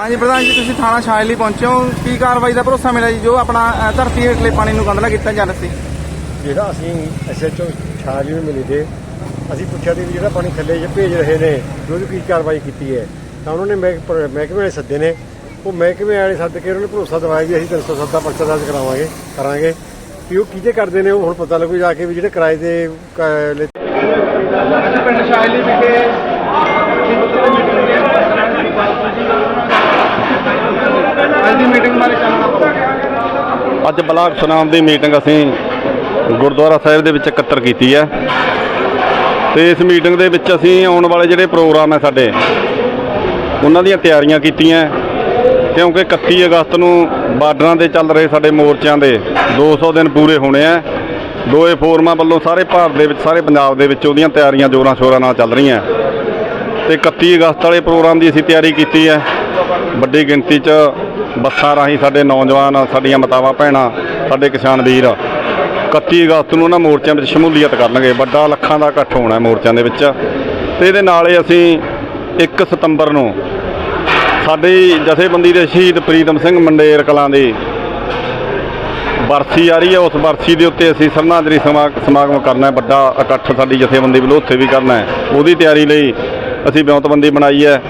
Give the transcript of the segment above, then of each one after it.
ਹਾਂਜੀ ਪ੍ਰਧਾਨ ਜੀ ਤੁਸੀਂ ਥਾਣਾ ਛਾਇਲ ਲਈ ਪਹੁੰਚੇ ਹੋ। ਕੀ ਕਾਰਵਾਈ ਦਾ ਭਰੋਸਾ ਮਿਲਿਆ ਜੀ ਜੋ ਆਪਣਾ ਅ, ਧਰਤੀ ਹੇਠਲੇ ਪਾਣੀ ਨੂੰ ਗੰਦਲਾ ਕੀਤਾ ਜਾ ਰਿਹਾ ਸੀ? ਜਿਹੜਾ ਅਸੀਂ ਐਸਐਚਓ ਛਾਜੀ ਨੂੰ ਮਿਲੇ ਤੇ ਅਸੀਂ ਪੁੱਛਿਆ ਤੇ ਵੀ ਜਿਹੜਾ ਪਾਣੀ ਥੱਲੇ ਜੇ ਭੇਜ ਰਹੇ ਨੇ ਵੀ ਉਹਦੀ ਕੀ ਕਾਰਵਾਈ ਕੀਤੀ ਹੈ? ਤਾਂ ਉਹਨਾਂ ਨੇ ਮਹਿਕ- ਪਰ- ਮਹਿਕਮੇ ਵਾਲੇ ਸੱਦੇ ਨੇ। ਉਹ ਮਹਿਕਮੇ ਵਾਲੇ ਸੱਦ ਕੇ ਉਹਨਾਂ ਨੇ ਭਰੋਸਾ ਦਿਵਾਇਆ ਵੀ ਅਸੀਂ 307 ਦਾ ਪਰਚਾ ਦਰਜ ਕਰਾਵਾਂਗੇ ਕਰਾਂਗੇ। ਵੀ ਉਹ ਕਿਹਦੇ ਕਰਦੇ ਨੇ ਉਹ ਹੁਣ ਪਤਾ ਲੱਗੂ ਜਾ ਕੇ ਵੀ ਜਿਹੜੇ ਕਿਰਾਏ ਦੇ ਕ- ਲੈ- ਪਿੰਡ ਲਈ ਵਿਖੇ ਅੱਜ ਬਲਾਕ ਸੁਨਾਮ ਦੀ ਮੀਟਿੰਗ ਅਸੀਂ ਗੁਰਦੁਆਰਾ ਸਾਹਿਬ ਦੇ ਵਿੱਚ ਇਕੱਤਰ ਕੀਤੀ ਹੈ। ਤੇ ਇਸ ਮੀਟਿੰਗ ਦੇ ਵਿੱਚ ਅਸੀਂ ਆਉਣ ਵਾਲੇ ਜਿਹੜੇ ਪ੍ਰੋਗਰਾਮ ਹੈ ਸਾਡੇ, ਉਹਨਾਂ ਦੀਆਂ ਤਿਆਰੀਆਂ ਕੀਤੀਆਂ ਕਿਉਂਕਿ 31 ਅਗਸਤ ਨੂੰ ਬਾਰਡਰਾਂ ਦੇ ਚੱਲ ਰਹੇ ਸਾਡੇ ਮੋਰਚਿਆਂ ਦੇ 200 ਦਿਨ ਪੂਰੇ ਹੋਣੇ ਆ ਦੋਏ ਫੋਰਮਾਂ ਵੱਲੋਂ ਸਾਰੇ ਭਾਰਤ ਦੇ ਵਿੱਚ, ਸਾਰੇ ਪੰਜਾਬ ਦੇ ਵਿੱਚ ਉਹਦੀਆਂ ਤਿਆਰੀਆਂ ਜੋਰਾਂ ਸ਼ੋਰਾਂ ਨਾਲ ਚੱਲ ਰਹੀਆਂ ਤੇ 31 ਅਗਸਤ ਵਾਲੇ ਪ੍ਰੋਗਰਾਮ ਦੀ ਅਸੀਂ ਤਿਆਰੀ ਕੀਤੀ ਹੈ। ਵੱਡੀ ਗਿਣਤੀ 'ਚ ਬੱਸਾਂ ਰਾਹੀਂ ਸਾਡੇ ਨੌਜਵਾਨ, ਸਾਡੀਆਂ ਮਾਤਾਵਾਂ, ਭੈਣਾਂ, ਸਾਡੇ ਕਿਸਾਨ ਵੀਰ 31 ਅਗਸਤ ਨੂੰ ਉਹਨਾਂ ਮੋਰਚਿਆਂ ਵਿੱਚ ਸ਼ਮੂਲੀਅਤ ਕਰਨਗੇ। ਵੱਡਾ ਲੱਖਾਂ ਦਾ ਇਕੱਠ ਹੋਣਾ ਮੋਰਚਿਆਂ ਦੇ ਵਿੱਚ। ਤੇ ਇਹਦੇ ਨਾਲ ਹੀ ਅਸੀਂ 1 ਸਤੰਬਰ ਨੂੰ ਸਾਡੀ ਜਥੇਬੰਦੀ ਦੇ ਸ਼ਹੀਦ ਪ੍ਰੀਤਮ ਸਿੰਘ ਮੰਡੇਰ ਕਲਾਂ ਦੀ ਬਰਸੀ ਆ ਰਹੀ ਹੈ। ਉਸ ਬਰਸੀ ਦੇ ਉੱਤੇ ਅਸੀਂ ਸ਼ਰਧਾਂਜਲੀ ਸਮਾ- ਸਮਾਗਮ ਕਰਨਾ ਹੈ। ਵੱਡਾ ਇਕੱਠ ਸਾਡੀ ਜਥੇਬੰਦੀ ਵੱਲੋਂ ਉੱਥੇ ਵੀ ਕਰਨਾ ਹੈ। ਉਹਦੀ ਤਿਆਰੀ ਲਈ ਅਸੀਂ ਵਿਉਂਤਬੰਦੀ ਬਣਾਈ ਹੈ।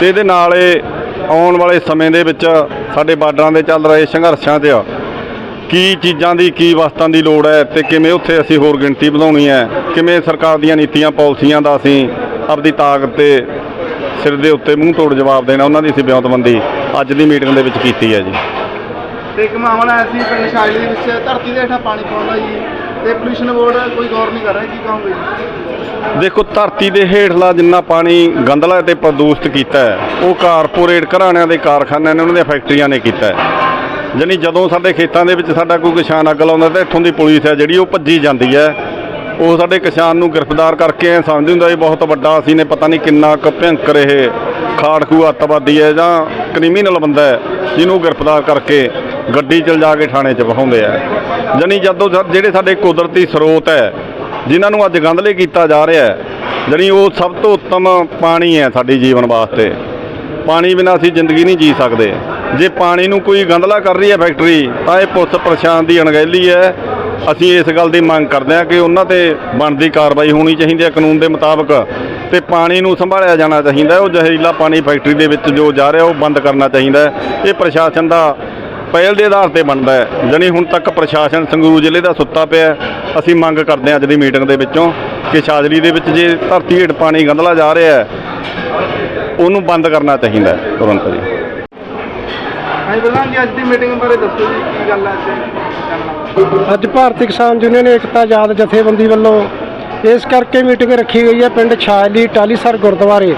ਤੇ ਇਹਦੇ ਨਾਲ ਇਹ ਆਉਣ ਵਾਲੇ ਸਮੇਂ ਦੇ ਵਿੱਚ ਸਾਡੇ ਬਾਰਡਰਾਂ ਦੇ ਚੱਲ ਰਹੇ ਸੰਘਰਸ਼ਾਂ 'ਚ ਕੀ ਚੀਜ਼ਾਂ ਦੀ, ਕੀ ਵਸਤਾਂ ਦੀ ਲੋੜ ਹੈ ਤੇ ਕਿਵੇਂ ਉੱਥੇ ਅਸੀਂ ਹੋਰ ਗਿਣਤੀ ਵਧਾਉਣੀ ਹੈ? ਕਿਵੇਂ ਸਰਕਾਰ ਦੀਆਂ ਨੀਤੀਆਂ, ਪਾਲਿਸੀਆਂ ਦਾ ਅਸੀਂ ਆਪਦੀ ਤਾਕਤ ਤੇ ਸਿਰ ਦੇ ਉੱਤੇ ਮੂੰਹ ਤੋੜ ਜਵਾਬ ਦੇਣਾ, ਉਹਨਾਂ ਦੀ ਅਸੀਂ ਵਿਉਂਤਬੰਦੀ ਅੱਜ ਦੀ ਮੀਟਿੰਗ ਦੇ ਵਿੱਚ ਕੀਤੀ ਹੈ ਜੀ। ਤੇ ਇੱਕ ਮਾਮਲਾ ਆਇਆ ਪਿੰਡ ਛਾਇਲ ਦੇ ਵਿੱਚ ਧਰਤੀ ਦੇ ਹੇਠਾਂ ਪਾਣੀ ਪਾਉਂਦਾ ਜੀ। ਤੇ ਪੋਲੂਸ਼ਨ ਬੋਰਡ ਕੋਈ ਗੌਰ ਨਹੀਂ ਕਰ ਰਿਹਾ, ਕੀ ਕਹੋਗੇ ਦੇਖੋ, ਧਰਤੀ ਦੇ ਹੇਠਲਾ ਜਿੰਨਾ ਪਾਣੀ ਗੰਦਲਾ ਤੇ ਪ੍ਰਦੂਸ਼ਿਤ ਕੀਤਾ ਹੈ, ਉਹ ਕਾਰਪੋਰੇਟ ਘਰਾਣਿਆਂ ਦੇ ਕਾਰਖਾਨਿਆਂ ਨੇ, ਉਹਨਾਂ ਦੀਆਂ ਫੈਕਟਰੀਆਂ ਨੇ ਕੀਤਾ ਹੈ। ਜਾਣੀ ਜਦੋਂ ਸਾਡੇ ਖੇਤਾਂ ਦੇ ਵਿੱਚ ਸਾਡਾ ਕੋਈ ਕਿਸਾਨ ਅੱਗ ਲਾਉਂਦਾ ਤਾਂ ਇੱਥੋਂ ਦੀ ਪੁਲਿਸ ਹੈ ਜਿਹੜੀ, ਉਹ ਭੱਜੀ ਜਾਂਦੀ ਹੈ। ਉਹ ਸਾਡੇ ਕਿਸਾਨ ਨੂੰ ਗ੍ਰਿਫਤਾਰ ਕਰਕੇ ਐਂ ਸਮਝਦੇ ਹੁੰਦਾ ਇਹ ਬਹੁਤ ਵੱਡਾ ਅਸੀਂ ਨੇ, ਪਤਾ ਨਹੀਂ ਕਿੰਨਾ ਕੁ ਭਿਅੰਕਰ ਇਹ ਖਾੜਕੂ ਅੱਤਵਾਦੀ ਹੈ ਜਾਂ ਕ੍ਰਿਮੀਨਲ ਬੰਦਾ ਹੈ, ਜਿਹਨੂੰ ਗ੍ਰਿਫਤਾਰ ਕਰਕੇ ਗੱਡੀ 'ਚ ਲਿਜਾ ਕੇ ਥਾਣੇ 'ਚ ਵਹਾਉਂਦੇ ਆ। ਜਾਣੀ ਜਦੋਂ ਸਾ- ਜਿਹੜੇ ਸਾਡੇ ਕੁਦਰਤੀ ਸਰੋਤ ਹੈ, ਜਿਨ੍ਹਾਂ ਨੂੰ ਅੱਜ ਗੰਧਲੇ ਕੀਤਾ ਜਾ ਰਿਹਾ ਹੈ, ਜਾਣੀ ਉਹ ਸਭ ਤੋਂ ਉੱਤਮ ਪਾਣੀ ਹੈ ਸਾਡੀ ਜੀਵਨ ਵਾਸਤੇ। ਪਾਣੀ ਬਿਨਾਂ ਅਸੀਂ ਜ਼ਿੰਦਗੀ ਨਹੀਂ ਜੀ ਸਕਦੇ। ਜੇ ਪਾਣੀ ਨੂੰ ਕੋਈ ਗੰਧਲਾ ਕਰ ਰਹੀ ਹੈ ਫੈਕਟਰੀ, ਤਾਂ ਇਹ ਪੁਲਿਸ ਪ੍ਰਸ਼ਾਸਨ ਦੀ ਅਣਗਹਿਲੀ ਹੈ। ਅਸੀਂ ਇਸ ਗੱਲ ਦੀ ਮੰਗ ਕਰਦੇ ਹਾਂ ਕਿ ਉਹਨਾਂ ਤੇ ਬਣਦੀ ਕਾਰਵਾਈ ਹੋਣੀ ਚਾਹੀਦੀ ਹੈ ਕਾਨੂੰਨ ਦੇ ਮੁਤਾਬਕ। ਤੇ ਪਾਣੀ ਨੂੰ ਸੰਭਾਲਿਆ ਜਾਣਾ ਚਾਹੀਦਾ ਹੈ। ਉਹ ਜ਼ਹਿਰੀਲਾ ਪਾਣੀ ਫੈਕਟਰੀ ਦੇ ਵਿੱਚ ਜੋ ਜਾ ਰਿਹਾ ਉਹ ਬੰਦ ਕਰਨਾ ਚਾਹੀਦਾ ਹੈ। ਇਹ ਪ੍ਰਸ਼ਾਸਨ ਦਾ ਪਹਿਲ ਦੇ ਆਧਾਰ ਤੇ ਬਣਦਾ ਹੈ ਜਾਣੀ ਹੁਣ ਤੱਕ ਪ੍ਰਸ਼ਾਸਨ ਸੰਗਰੂਰ ਜ਼ਿਲ੍ਹੇ ਦਾ ਸੁੱਤਾ ਪਿਆ। ਅਸੀਂ ਮੰਗ ਕਰਦੇ ਹਾਂ ਅੱਜ ਦੀ ਮੀਟਿੰਗ ਦੇ ਵਿੱਚੋਂ ਕਿ ਛਾਜਲੀ ਦੇ ਵਿੱਚ ਜੇ ਧਰਤੀ ਹੇਠ ਪਾਣੀ ਗੰਧਲਾ ਜਾ ਰਿਹਾ ਹੈ ਉਹਨੂੰ ਬੰਦ ਕਰਨਾ ਚਾਹੀਦਾ ਹੈ ਤੁਰੰਤ ਜੀ ਹਾਂਜੀ ਪ੍ਰਧਾਨ ਜੀ ਅੱਜ ਦੀ ਮੀਟਿੰਗ ਬਾਰੇ ਦੱਸੋ ਜੀ ਕੀ ਗੱਲ ਹੈ ਅੱਜ ਚਾਨਣਾ ਅੱਜ ਭਾਰਤੀ ਕਿਸਾਨ ਯੂਨੀਅਨ ਏਕਤਾ ਆਜ਼ਾਦ ਜਥੇਬੰਦੀ ਵੱਲੋਂ ਇਸ ਕਰਕੇ ਮੀਟਿੰਗ ਰੱਖੀ ਗਈ ਹੈ ਪਿੰਡ ਛਾਜਲੀ ਟਾਲੀਸਰ ਗੁਰਦੁਆਰੇ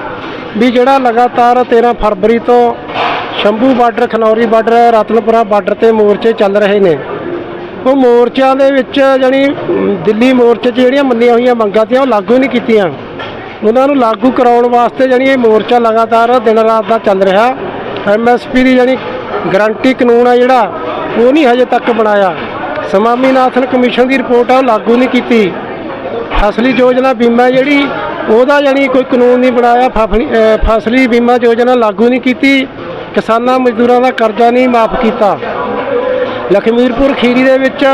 ਵੀ ਜਿਹੜਾ ਲਗਾਤਾਰ 13 ਫਰਵਰੀ ਤੋਂ Shambhu border, Khanauri border, Ratanpura border ਤੇ ਮੋਰਚੇ ਚੱਲ ਰਹੇ ਨੇ। ਉਹ ਮੋਰਚਿਆਂ ਦੇ ਵਿੱਚ ਜਾਣੀ ਦਿੱਲੀ ਮੋਰਚੇ 'ਚ ਜਿਹੜੀਆਂ ਮੰਨੀਆਂ ਹੋਈਆਂ ਮੰਗਾਂ ਤੀਆਂ ਉਹ ਲਾਗੂ ਨਹੀਂ ਕੀਤੀਆਂ। ਉਹਨਾਂ ਨੂੰ ਲਾਗੂ ਕਰਾਉਣ ਵਾਸਤੇ ਜਾਣੀ ਇਹ ਮੋਰਚਾ ਲਗਾਤਾਰ ਦਿਨ ਰਾਤ ਦਾ ਚੱਲ ਰਿਹਾ। ਐਮਐਸਪੀ ਦੀ ਜਾਣੀ ਗਰੰਟੀ ਕਾਨੂੰਨ ਆ ਜਿਹੜਾ, ਉਹ ਨਹੀਂ ਹਜੇ ਤੱਕ ਬਣਾਇਆ। ਸਮਾਮੀਨਾਥਨ ਕਮਿਸ਼ਨ ਦੀ ਰਿਪੋਰਟ ਆ, ਉਹ ਲਾਗੂ ਨਹੀਂ ਕੀਤੀ। ਫਸਲੀ ਯੋਜਨਾ ਬੀਮਾ ਜਿਹੜੀ, ਉਹਦਾ ਜਾਣੀ ਕੋਈ ਕਾਨੂੰਨ ਨਹੀਂ ਬਣਾਇਆ, ਫਫਲੀ- ਫਸਲੀ ਬੀਮਾ ਯੋਜਨਾ ਲਾਗੂ ਨਹੀਂ ਕੀਤੀ, ਕਿਸਾਨਾਂ ਮਜ਼ਦੂਰਾਂ ਦਾ ਕਰਜ਼ਾ ਨਹੀਂ ਮਾਫ ਕੀਤਾ। ਲਖਮੀਰਪੁਰ ਖੀਰੀ ਦੇ ਵਿੱਚ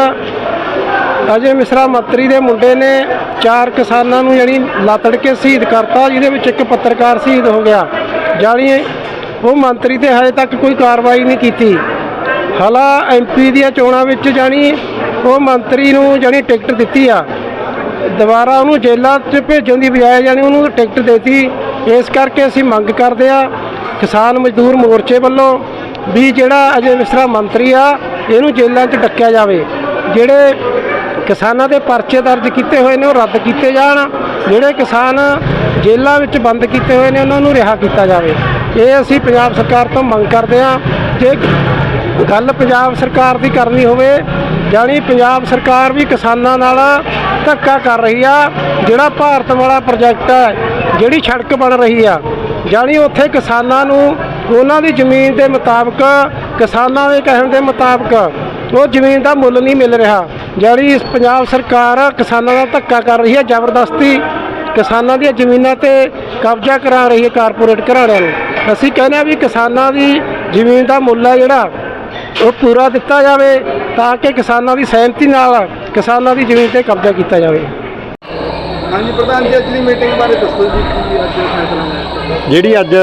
ਅਜੇ ਮਿਸਰਾ ਮੰਤਰੀ ਦੇ ਮੁੰਡੇ ਨੇ ਚਾਰ ਕਿਸਾਨਾਂ ਨੂੰ ਜਾਣੀ ਲਾਤੜ ਕੇ ਸ਼ਹੀਦ ਕਰਤਾ, ਜਿਹਦੇ ਵਿੱਚ ਇੱਕ ਪੱਤਰਕਾਰ ਸ਼ਹੀਦ ਹੋ ਗਿਆ। ਜਾਣੀ ਉਹ ਮੰਤਰੀ ਤੇ ਹਜੇ ਤੱਕ ਕੋਈ ਕਾਰਵਾਈ ਨਹੀਂ ਕੀਤੀ। ਹਾਲਾ ਐਮਪੀ ਦੀਆਂ ਚੋਣਾਂ ਵਿੱਚ ਜਾਣੀ ਉਹ ਮੰਤਰੀ ਨੂੰ ਜਾਣੀ ਟਿਕਟ ਦਿੱਤੀ ਆ। ਦੁਬਾਰਾ ਉਹਨੂੰ ਜੇਲ੍ਹਾਂ 'ਚ ਭੇਜਣ ਦੀ ਬਜਾਏ ਜਾਣੀ ਉਹਨੂੰ ਟਿਕਟ ਦੇਤੀ। ਇਸ ਕਰਕੇ ਅਸੀਂ ਮੰਗ ਕਰਦੇ ਆ ਕਿਸਾਨ ਮਜ਼ਦੂਰ ਮੋਰਚੇ ਵੱਲੋਂ ਵੀ ਜਿਹੜਾ ਅਜੇ ਮਿਸਰਾ ਮੰਤਰੀ ਆ, ਇਹਨੂੰ ਜੇਲ੍ਹਾਂ 'ਚ ਡੱਕਿਆ ਜਾਵੇ। ਜਿਹੜੇ ਕਿਸਾਨਾਂ ਦੇ ਪਰਚੇ ਦਰਜ ਕੀਤੇ ਹੋਏ ਨੇ ਉਹ ਰੱਦ ਕੀਤੇ ਜਾਣ। ਜਿਹੜੇ ਕਿਸਾਨ ਜੇਲ੍ਹਾਂ ਵਿੱਚ ਬੰਦ ਕੀਤੇ ਹੋਏ ਨੇ, ਉਹਨਾਂ ਨੂੰ ਰਿਹਾ ਕੀਤਾ ਜਾਵੇ। ਇਹ ਅਸੀਂ ਪੰਜਾਬ ਸਰਕਾਰ ਤੋਂ ਮੰਗ ਕਰਦੇ ਆ ਜੇ ਗੱਲ ਪੰਜਾਬ ਸਰਕਾਰ ਦੀ ਕਰਨੀ ਹੋਵੇ ਜਾਣੀ ਪੰਜਾਬ ਸਰਕਾਰ ਵੀ ਕਿਸਾਨਾਂ ਨਾਲ ਧੱਕਾ ਕਰ ਰਹੀ ਆ, ਜਿਹੜਾ ਭਾਰਤ ਵਾਲਾ ਪ੍ਰੋਜੈਕਟ ਹੈ, ਜਿਹੜੀ ਸੜਕ ਬਣ ਰਹੀ ਆ, ਜਾਣੀ ਉੱਥੇ ਕਿਸਾਨਾਂ ਨੂੰ ਉਹਨਾਂ ਦੀ ਜ਼ਮੀਨ ਦੇ ਮੁਤਾਬਕ, ਕਿਸਾਨਾਂ ਦੇ ਕਹਿਣ ਦੇ ਮੁਤਾਬਕ ਉਹ ਜ਼ਮੀਨ ਦਾ ਮੁੱਲ ਨਹੀਂ ਮਿਲ ਰਿਹਾ। ਜਾਣੀ ਪੰਜਾਬ ਸਰਕਾਰ ਕਿਸਾਨਾਂ ਨਾਲ ਧੱਕਾ ਕਰ ਰਹੀ ਹੈ ਜ਼ਬਰਦਸਤੀ ਕਿਸਾਨਾਂ ਦੀਆਂ ਜ਼ਮੀਨਾਂ ਤੇ ਕਬਜ਼ਾ ਕਰਾ ਰਹੀ ਹੈ ਕਾਰਪੋਰੇਟ ਘਰਾਣਿਆਂ ਨੂੰ। ਅਸੀਂ ਕਹਿੰਦੇ ਹਾਂ ਵੀ ਕਿਸਾਨਾਂ ਦੀ ਜ਼ਮੀਨ ਦਾ ਮੁੱਲ ਹੈ ਜਿਹੜਾ ਉਹ ਪੂਰਾ ਦਿੱਤਾ ਜਾਵੇ ਤਾਂ ਕਿ ਕਿਸਾਨਾਂ ਦੀ ਸਹਿਮਤੀ ਨਾਲ ਕਿਸਾਨਾਂ ਦੀ ਜ਼ਮੀਨ ਤੇ ਕਬਜ਼ਾ ਕੀਤਾ ਜਾਵੇ। ਹਾਂਜੀ ਪ੍ਰਧਾਨ ਜੀ ਅੱਜ ਦੀ ਮੀਟਿੰਗ ਬਾਰੇ ਦੱਸੋ ਜੀ ਕੀ ਅੱਜ ਫੈਸਲਾ ਹੋਇਆ? ਜਿਹੜੀ ਅੱਜ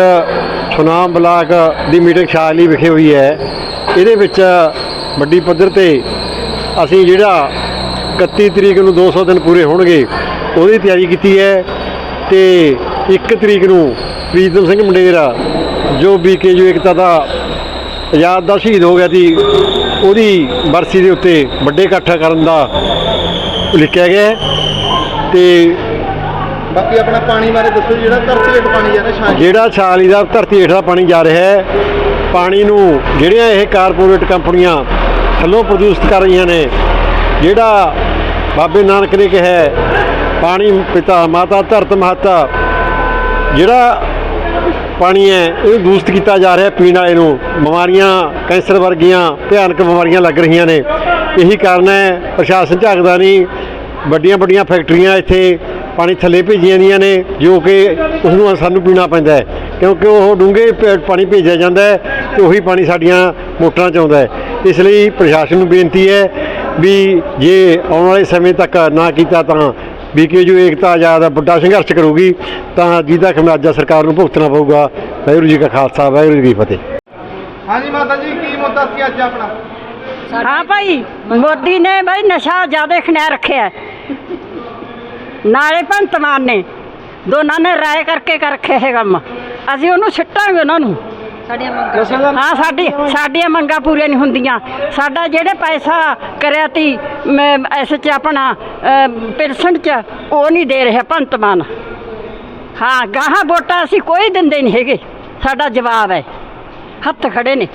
ਸੁਨਾਮ ਬਲਾਕ ਦੀ ਮੀਟਿੰਗ ਸ਼ਾਲੀ ਵਿਖੇ ਹੋਈ ਹੈ ਇਹਦੇ ਵਿੱਚ ਵੱਡੀ ਪੱਧਰ ਤੇ ਅਸੀਂ ਜਿਹੜਾ 31 ਤਰੀਕ ਨੂੰ 200 ਦਿਨ ਪੂਰੇ ਹੋਣਗੇ ਉਹਦੀ ਤਿਆਰੀ ਕੀਤੀ ਹੈ ਤੇ 1 ਤਰੀਕ ਨੂੰ ਪ੍ਰੀਤਮ ਸਿੰਘ ਮੰਡੇਰ ਜੋ ਬੀਕੇਯੂ ਏਕਤਾ ਦਾ ਆਜ਼ਾਦ ਦਾ ਸ਼ਹੀਦ ਹੋ ਗਿਆ ਸੀ ਉਹਦੀ ਬਰਸੀ ਦੇ ਉੱਤੇ ਵੱਡੇ ਇਕੱਠ ਕਰਨ ਦਾ ਲਿਖਿਆ ਗਿਆ ਹੈ। ਤੇ ਬਾਕੀ ਆਪਣਾ ਪਾਣੀ ਬਾਰੇ ਦੱਸੋ ਜਿਹੜਾ ਧਰਤੀ ਹੇਠ ਪਾਣੀ ਜਾ ਰਿਹਾ ਸ਼ਾਇਦ ਜਿਹੜਾ ਛਾਲੀ ਦਾ ਧਰਤੀ ਹੇਠਾਂ ਪਾਣੀ ਜਾ ਰਿਹਾ ਹੈ ਪਾਣੀ ਨੂੰ ਜਿਹੜੀਆਂ ਇਹ ਕਾਰਪੋਰੇਟ ਕੰਪਨੀਆਂ ਥੱਲੋਂ ਪ੍ਰਦੂਸ਼ਿਤ ਕਰ ਰਹੀਆਂ ਨੇ ਜਿਹੜਾ ਬਾਬੇ ਨਾਨਕ ਨੇ ਕਿਹਾ ਪਾਣੀ ਪਿਤਾ ਮਾਤਾ ਧਰਤ ਮਾਤਾ ਜਿਹੜਾ ਪਾਣੀ ਹੈ, ਇਹ ਦੂਸ਼ਿਤ ਕੀਤਾ ਜਾ ਰਿਹਾ ਪੀਣ ਵਾਲੇ ਨੂੰ। ਬਿਮਾਰੀਆਂ ਕੈਂਸਰ ਵਰਗੀਆਂ ਭਿਆਨਕ ਬਿਮਾਰੀਆਂ ਲੱਗ ਰਹੀਆਂ ਨੇ। ਇਹੀ ਕਾਰਨ ਹੈ, ਪ੍ਰਸ਼ਾਸਨ ਝਾਕਦਾ ਨਹੀਂ। ਵੱਡੀਆਂ ਵੱਡੀਆਂ ਫੈਕਟਰੀਆਂ ਇੱਥੇ ਪਾਣੀ ਥੱਲੇ ਭੇਜੀਆਂ ਦੀਆਂ ਨੇ, ਜੋ ਕਿ ਉਸ ਨੂੰ ਸਾਨੂੰ ਪੀਣਾ ਪੈਂਦਾ ਹੈ। ਕਿਉਂਕਿ ਉਹ ਡੂੰਘੇ ਪ- ਪਾਣੀ ਭੇਜਿਆ ਜਾਂਦਾ ਹੈ ਤੇ ਉਹੀ ਪਾਣੀ ਸਾਡੀਆਂ ਮੋਟਰਾਂ 'ਚ ਆਉਂਦਾ ਹੈ। ਇਸ ਲਈ ਪ੍ਰਸ਼ਾਸਨ ਨੂੰ ਬੇਨਤੀ ਹੈ ਵੀ ਜੇ ਆਉਣ ਵਾਲੇ ਸਮੇਂ ਤੱਕ ਨਾ ਕੀਤਾ ਤਾਂ ਬੀਕੇਯੂ ਏਕਤਾ ਆਜ਼ਾਦ ਵੱਡਾ ਸੰਘਰਸ਼ ਕਰੂਗੀ ਤਾਂ ਜਿਹਦਾ ਖਮਿਆਜਾ ਸਰਕਾਰ ਨੂੰ ਭੁਗਤਣਾ ਪਊਗਾ। ਵਾਹਿਗੁਰੂ ਜੀ ਕਾ ਖਾਲਸਾ ਵਾਹਿਗੁਰੂ ਜੀ ਕੀ ਫਤਿਹ। ਹਾਂਜੀ ਮਾਤਾ ਜੀ ਕੀ ਮੁੱਦਾ ਸੀ ਅੱਜ ਆਪਣਾ? ਹਾਂ ਭਾਈ ਮੋਦੀ ਨੇ ਬਈ ਨਸ਼ਾ ਜ਼ਿਆਦਾ ਖਿਆ ਰੱਖਿਆ। ਨਾਲੇ ਭਗਵੰਤ ਮਾਨ ਨੇ ਦੋਨਾਂ ਨੇ ਰਾਏ ਕਰਕੇ ਕਰ ਰੱਖਿਆ ਇਹ ਕੰਮ। ਅਸੀਂ ਉਹਨੂੰ ਛੱਟਾਂਗੇ ਉਹਨਾਂ ਨੂੰ। ਹਾਂ ਸਾਡੀ ਸਾਡੀਆਂ ਮੰਗਾਂ ਪੂਰੀਆਂ ਨਹੀਂ ਹੁੰਦੀਆਂ। ਸਾਡਾ ਜਿਹੜੇ ਪੈਸਾ ਕਰਿਆ ਤੀ ਐਸ ਚ ਆਪਣਾ ਪਰਸੈਂਟ ਚ ਉਹ ਨਹੀਂ ਦੇ ਰਿਹਾ ਮਾਨ। ਹਾਂ ਗਾਹਾਂ ਵੋਟਾਂ ਅਸੀਂ ਕੋਈ ਦਿੰਦੇ ਨਹੀਂ ਹੈਗੇ। ਸਾਡਾ ਜਵਾਬ ਹੈ। ਹੱਥ ਖੜੇ ਨੇ।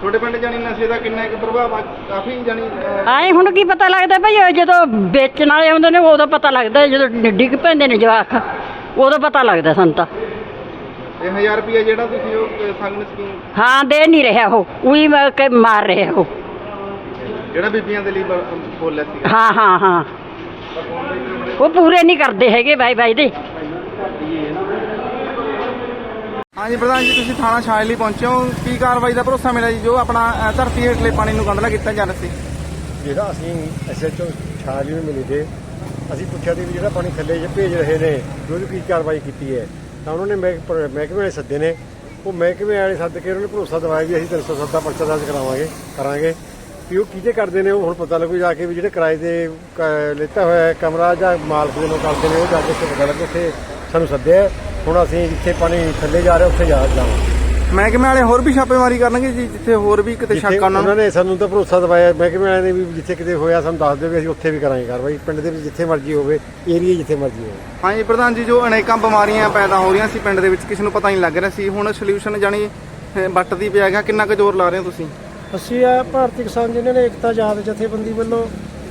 ਤੁਹਾਡੇ ਪਿੰਡ ਜਾਨੀ ਨਸ਼ੇ ਦਾ ਕਿੰਨਾ ਕੁ ਪ੍ਰਭਾਵ ਆ? ਕਾਫੀ ਜਾਨੀ ਆਏ ਹੁਣ ਕੀ ਪਤਾ ਲੱਗਦਾ ਭਈ ਜਦੋਂ ਵੇਚਣ ਵਾਲੇ ਆਉਂਦੇ ਨੇ ਉਦੋਂ ਪਤਾ ਲੱਗਦਾ ਜਦੋਂ ਡਿੱਗ ਪੈਂਦੇ ਨੇ ਜਵਾਕ। ਉਦੋਂ ਪਤਾ ਲੱਗਦਾ ਸਾਨੂੰ ਤਾਂ। ਇਹ 1000 ਰੁਪਏ ਜਿਹੜਾ ਤੁਸੀਂ ਉਹ ਅਹ, ਸੰਗਨ ਸਕੀਮ ਹਾਂ ਦੇ ਨਹੀਂ ਰਿਹਾ ਉਹ। ਉਹੀ ਕੇ ਮਾਰ ਰਿਹਾ ਉਹ। ਜਿਹੜਾ ਬੀਬੀਆਂ ਦੇ ਲਈ ਬ- ਬੋਲਿਆ ਸੀਗਾ ਹਾਂ ਹਾਂ ਹਾਂ। ਉਹ ਪੂਰੇ ਨਹੀਂ ਕਰਦੇ ਹੈਗੇ ਬਾਈ ਬਾਈ ਦੇ। ਹਾਂਜੀ ਪ੍ਰਧਾਨ ਜੀ ਤੁਸੀਂ ਥਾਣਾ ਛਾਇਲੀ ਪਹੁੰਚੇ ਹੋ। ਕੀ ਕਾਰਵਾਈ ਦਾ ਭਰੋਸਾ ਮਿਲਿਆ ਜੀ ਜੋ ਆਪਣਾ ਧਰਤੀ ਹੇਠਲੇ ਪਾਣੀ ਨੂੰ ਗੰਦਲਾ ਕੀਤਾ ਜਾ ਰਿਹਾ ਸੀ? ਜਿਹੜਾ ਅਸੀਂ ਐਸਐਚਓ ਛਾਜ ਨੂੰ ਮਿਲੇ ਤੇ ਅਸੀਂ ਪੁੱਛਿਆ ਸੀ ਵੀ ਜਿਹੜਾ ਪਾਣੀ ਥੱਲੇ ਜੇ ਭੇਜ ਰਹੇ ਨੇ ਵੀ ਉਹਦੀ ਕੀ ਕਾਰਵਾਈ ਕੀਤੀ ਹੈ? ਤਾਂ ਉਹਨਾਂ ਨੇ ਮਹਿਕ- ਪ- ਮਹਿਕਮੇ ਵਾਲੇ ਸੱਦੇ ਨੇ। ਉਹ ਮਹਿਕਮੇ ਵਾਲੇ ਸੱਦ ਕੇ ਉਹਨਾਂ ਨੇ ਭਰੋਸਾ ਦਿਵਾਇਆ ਵੀ ਅਸੀਂ 307 ਦਾ ਪਰਚਾ ਦਰਜ ਕਰਾਵਾਂਗੇ, ਕਰਾਂਗੇ। ਵੀ ਉਹ ਕਿਹਦੇ ਕਰਦੇ ਨੇ, ਉਹ ਹੁਣ ਪਤਾ ਲੱਗੂ ਜਾ ਕੇ ਵੀ ਜਿਹੜੇ ਕਿਰਾਏ ਤੇ ਕ- ਲਿੱਤਾ ਹੋਇਆ ਹੈ, ਕਮਰਾ ਜਾਂ ਮਾਲਕ ਦੇ ਲੋਕ ਕਰਦੇ ਨੇ, ਉਹ ਜਾ ਕੇ ਉੱਥੇ ਪਤਾ ਲੱਗੂ, ਉੱਥੇ ਸਾਨੂੰ ਸੱਦਿਆ ਹੈ। ਹੁਣ ਅਸੀਂ ਜਿੱਥੇ ਪਾਣੀ ਥੱਲੇ ਜਾ ਰਿਹਾ, ਉੱਥੇ ਜਾ ਜਾਵਾਂਗੇ। ਮਹਿਕਮੇ ਵਾਲੇ ਹੋਰ ਵੀ ਛਾਪੇਮਾਰੀ ਕਰਨਗੇ ਜੀ ਜਿੱਥੇ ਹੋਰ ਵੀ ਕਿਤੇ ਸ਼ੱਕ ਆ ਉਹਨਾਂ ਉਹਨਾਂ ਨੂੰ ਨੇ ਸਾਨੂੰ ਤਾਂ ਭਰੋਸਾ ਦਿਵਾਇਆ ਮਹਿਕਮੇ ਵਾਲਿਆਂ ਨੇ ਵੀ ਜਿੱਥੇ ਕਿਤੇ ਹੋਇਆ ਸਾਨੂੰ ਦੱਸ ਦਿਓ ਵੀ ਅਸੀਂ ਉੱਥੇ ਵੀ ਕਰਾਂਗੇ ਕਾਰਵਾਈ ਪਿੰਡ ਦੇ ਵਿੱਚ ਜਿੱਥੇ ਮਰਜ਼ੀ ਹੋਵੇ ਏਰੀਆ ਜਿੱਥੇ ਮਰਜ਼ੀ ਹੋਵੇ। ਹਾਂਜੀ ਪ੍ਰਧਾਨ ਜੀ ਜੋ ਅਨੇਕਾਂ ਬਿਮਾਰੀਆਂ ਪੈਦਾ ਹੋ ਰਹੀਆਂ ਸੀ ਪਿੰਡ ਦੇ ਵਿੱਚ ਕਿਸੇ ਨੂੰ ਪਤਾ ਨਹੀਂ ਲੱਗ ਰਿਹਾ ਸੀ। ਹੁਣ ਸੋਲੂਸ਼ਨ ਜਾਨੀ ਵੱਟਦੀ ਪਿਆ ਗਿਆ ਕਿੰਨਾ ਕੁ ਜ਼ੋਰ ਲਾ ਰਹੇ ਹੋ ਤੁਸੀਂ? ਅਸੀਂ ਆ ਭਾਰਤੀ ਕਿਸਾਨ ਯੂਨੀਅਨ ਏਕਤਾ ਆਜ਼ਾਦ ਜਥੇਬੰਦੀ ਵੱਲੋਂ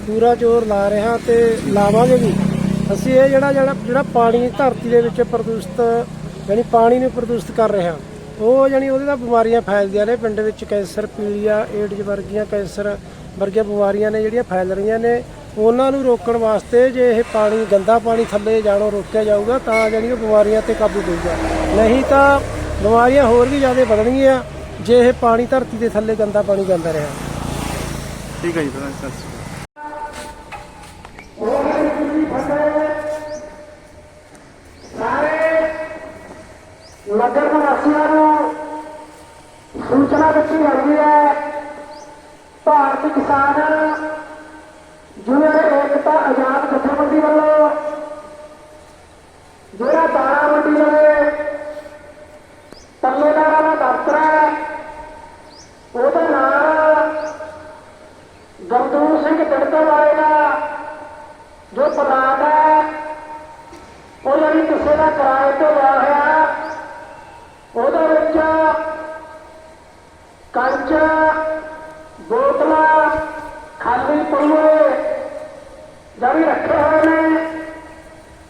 ਪੂਰਾ ਜ਼ੋਰ ਲਾ ਰਹੇ ਹਾਂ ਤੇ ਲਾਵਾਂਗੇ ਵੀ। ਅਸੀਂ ਇਹ ਜਿਹੜਾ ਜਿਹੜਾ ਜਿਹੜਾ ਪਾਣੀ ਧਰਤੀ ਦੇ ਵਿੱਚ ਪ੍ਰਦੂਸ਼ਿਤ ਯਾਨੀ ਪਾਣੀ ਨੂੰ ਪ੍ਰਦੂਸ਼ਿਤ ਕਰ ਰਿਹਾ ਉਹ ਯਾਨੀ ਉਹਦੇ ਨਾਲ ਬਿਮਾਰੀਆਂ ਫੈਲਦੀਆਂ ਨੇ, ਪਿੰਡ ਵਿੱਚ ਕੈਂਸਰ, ਪੀਲੀਆ, ਏਡਜ਼ ਵਰਗੀਆਂ ਕੈਂਸਰ ਵਰਗੀਆਂ ਬਿਮਾਰੀਆਂ ਨੇ ਜਿਹੜੀਆਂ ਫੈਲ ਰਹੀਆਂ ਨੇ। ਉਹਨਾਂ ਨੂੰ ਰੋਕਣ ਵਾਸਤੇ ਜੇ ਇਹ ਪਾਣੀ, ਗੰਦਾ ਪਾਣੀ ਥੱਲੇ ਜਾਣੋਂ ਰੋਕਿਆ ਜਾਊਗਾ, ਤਾਂ ਜਿਹੜੀ ਉਹ ਬਿਮਾਰੀਆਂ ਤੇ ਕਾਬੂ ਪਊਗਾ। ਨਹੀਂ ਤਾਂ ਬਿਮਾਰੀਆਂ ਹੋਰ ਵੀ ਜ਼ਿਆਦਾ ਵਧਣਗੀਆਂ, ਜੇ ਇਹ ਪਾਣੀ ਧਰਤੀ ਦੇ ਥੱਲੇ ਗੰਦਾ ਪਾਣੀ ਜਾਂਦਾ ਰਿਹਾ। ਠੀਕ ਹੈ ਜੀ ਪ੍ਰਧਾਨ ਨਗਰ ਨਿਵਾਸੀਆਂ ਨੂੰ ਸੂਚਨਾ ਦਿੱਤੀ ਜਾਂਦੀ ਹੈ। ਭਾਰਤੀ ਕਿਸਾਨ ਕੰਚ, ਬੋਤਲਾਂ, ਖਾਲੀ ਪਈਏ ਜਾਰੀ ਰੱਖੇ ਹੋਏ ਨੇ,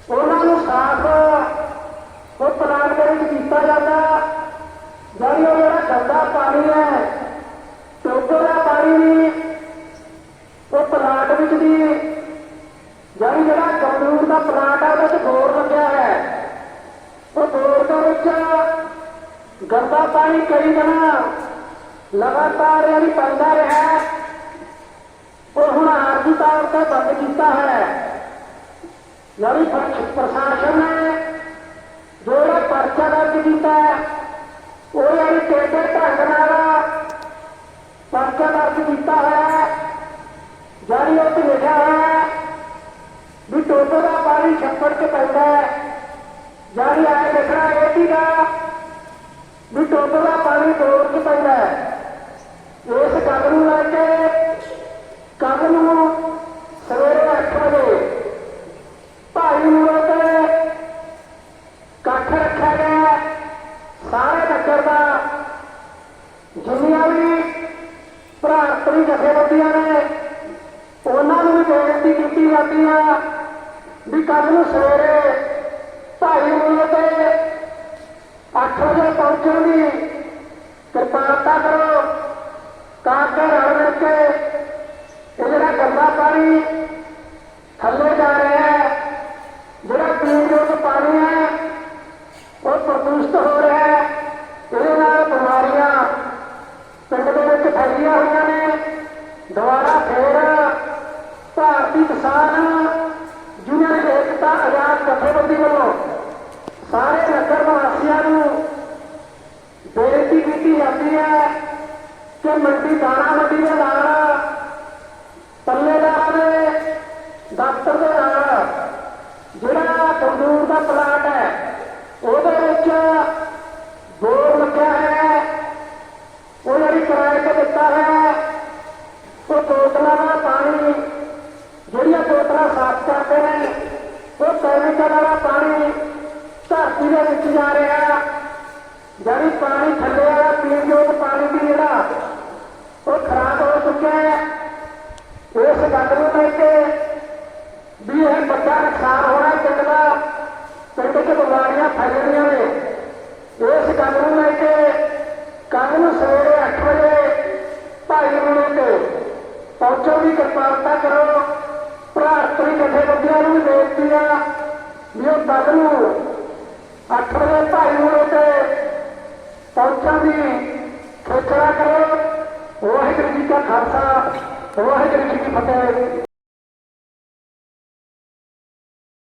ਉਹਨਾਂ ਨੂੰ ਸਾਫ਼ ਉਹ ਪਲਾਨ ਕਰੀ ਕੀਤਾ ਜਾਂਦਾ। ਜਾਰੀ ਉਹ ਜਿਹੜਾ ਗੰਦਾ ਪਾਣੀ ਹੈ ਟੋਕਰ ਦਾ ਪਾਣੀ ਨਹੀਂ ਉਹ ਪਲਾਟ ਵਿੱਚ ਦੀ ਜਾਨੀ ਜਿਹੜਾ ਕੰਪਿਊਟਰ ਦਾ ਪਲਾਟ ਆ ਉਹਦੇ ਵਿੱਚ ਬੋਰ ਲੱਗਿਆ ਹੈ। ਉਹ ਗੋਰ ਦੇ ਵਿੱਚ ਗੰਦਾ ਪਾਣੀ ਕਰੀ ਦਿਨਾਂ ਲਗਾਤਾਰ ਜਿਹੜੀ ਪੈਂਦਾ ਰਿਹਾ ਉਹ ਹੁਣ ਆਰਜੀ ਤੌਰ ਤੇ ਬੰਦ ਕੀਤਾ ਹੈ। ਨਵੀਂ ਪ੍ਰਸ਼ਾਸਨ ਨੇ ਜਿਹੜਾ ਪਰਚਾ ਦਰਜ ਕੀਤਾ ਉਹ ਜਿਹੜੀ ਟੇਡੇ ਢੰਗ ਨਾਲ ਪਰਚਾ ਦਰਜ ਕੀਤਾ ਹੈ ਜਿਹੜੀ ਉਹ 'ਤੇ ਲਿਖਿਆ ਹੋਇਆ ਹੈ ਵੀ ਟੋਟੋ ਦਾ ਪਾਣੀ ਛੱਪੜ 'ਚ ਪੈਂਦਾ ਹੈ ਜਿਹੜੀ ਆਏ ਲਿਖਣਾ ਇਹ ਸੀਗਾ ਵੀ ਟੋਟੋ ਦਾ ਪਾਣੀ ਡੋਰ 'ਚ ਪੈਂਦਾ ਹੈ ਇਸ ਗੱਲ ਨੂੰ ਲੈ ਕੇ ਕੱਲ ਨੂੰ ਸਵੇਰੇ 8 ਵਜੇ ਭਾਈ ਮੂਰੇ ਤੇ ਇਕੱਠ ਰੱਖਿਆ ਗਿਆ ਹੈ। ਸਾਰੇ ਨਗਰ ਦਾ ਜਿੰਨੀਆਂ ਵੀ ਭਰਾਤਰੀ ਜਥੇਬੰਦੀਆਂ ਨੇ ਉਹਨਾਂ ਨੂੰ ਵੀ ਬੇਨਤੀ ਕੀਤੀ ਜਾਂਦੀ ਆ ਵੀ ਕੱਲ ਨੂੰ ਸਵੇਰੇ ਭਾਈ ਮੂਰੇ ਤੇ 8 ਵਜੇ ਪਹੁੰਚਣ ਦੀ ਕਿਰਪਾਲਤਾ ਕਰੋ ਤਾਂ ਕਿ ਰਲ ਮਿਲ ਕੇ ਇਹ ਜਿਹੜਾ ਗੰਦਾ ਪਾਣੀ ਥੱਲੇ ਜਾ ਰਿਹਾ ਹੈ ਜਿਹੜਾ ਪੀਣ ਯੋਗ ਪਾਣੀ ਹੈ ਉਹ ਪ੍ਰਦੂਸ਼ਿਤ ਹੋ ਰਿਹਾ ਹੈ ਇਹਦੇ ਨਾਲ ਬਿਮਾਰੀਆਂ ਪਿੰਡ ਦੇ ਵਿੱਚ ਫੈਲੀਆਂ ਹੋਈਆਂ ਨੇ ਦੁਬਾਰਾ ਫੇਰ ਭਾਰਤੀ ਕਿਸਾਨ ਯੂਨੀਅਨ ਏਕਤਾ ਆਜ਼ਾਦ ਜਥੇਬੰਦੀ ਵੱਲੋਂ ਸਾਰੇ ਨਗਰ ਨਿਵਾਸੀਆਂ ਨੂੰ ਬੇਨਤੀ ਕੀਤੀ ਜਾਂਦੀ ਹੈ ਕਿ ਮੰਡੀ ਦਾਣਾ ਮੰਡੀ ਦੇ ਨਾਲ ਪੱਲੇਦਾਰਾਂ ਦੇ ਦਫ਼ਤਰ ਦੇ ਨਾਲ ਜਿਹੜਾ ਤੰਦੂਰ ਦਾ ਪਲਾਟ ਹੈ, ਉਹਦੇ ਵਿੱਚ ਬੋਰ ਲੱਗਿਆ ਹੈ, ਉਹ ਜਿਹੜੀ ਕਿਰਾਏ ਤੇ ਦਿੱਤਾ ਹੈ, ਉਹ ਬੋਤਲਾਂ ਦਾ ਪਾਣੀ, ਜਿਹੜੀਆਂ ਬੋਤਲਾਂ ਸਾਫ਼ ਕਰਦੇ ਨੇ, ਉਹ ਕੈਮੀਕਲ ਵਾਲਾ ਪਾਣੀ ਧਰਤੀ ਦੇ ਵਿੱਚ ਜਾ ਰਿਹਾ ਜਿਹੜੀ ਪਾਣੀ ਥੱਲੇ ਵਾਲਾ ਪੀਣ ਯੋਗ ਪਾਣੀ ਵੀ ਜਿਹੜਾ, ਉਹ ਖਰਾਬ ਹੋ ਚੁੱਕਿਆ ਹੈ। ਇਸ ਗੱਲ ਨੂੰ ਲੈ ਕੇ ਵੀ ਇਹ ਵੱਡਾ ਨੁਕਸਾਨ ਹੋਣਾ ਪਿੰਡ ਦਾ। ਪਿੰਡ 'ਚ ਬਿਮਾਰੀਆਂ ਫੈਲਣੀਆਂ ਨੇ। ਇਸ ਗੱਲ ਨੂੰ ਲੈ ਕੇ ਕੱਲ ਨੂੰ ਸਵੇਰੇ 8 ਵਜੇ ਭਾਈ ਮੁੰਡੇ ਤੇ ਪਹੁੰਚੋ ਦੀ ਕਿਰਪਾਲਤਾ ਕਰੋ। ਭਰਾਤਰੀ ਜਥੇਬੰਦੀਆਂ ਨੂੰ ਵੀ ਬੇਨਤੀ ਆ ਵੀ ਉਹ ਕੱਲ పటేల్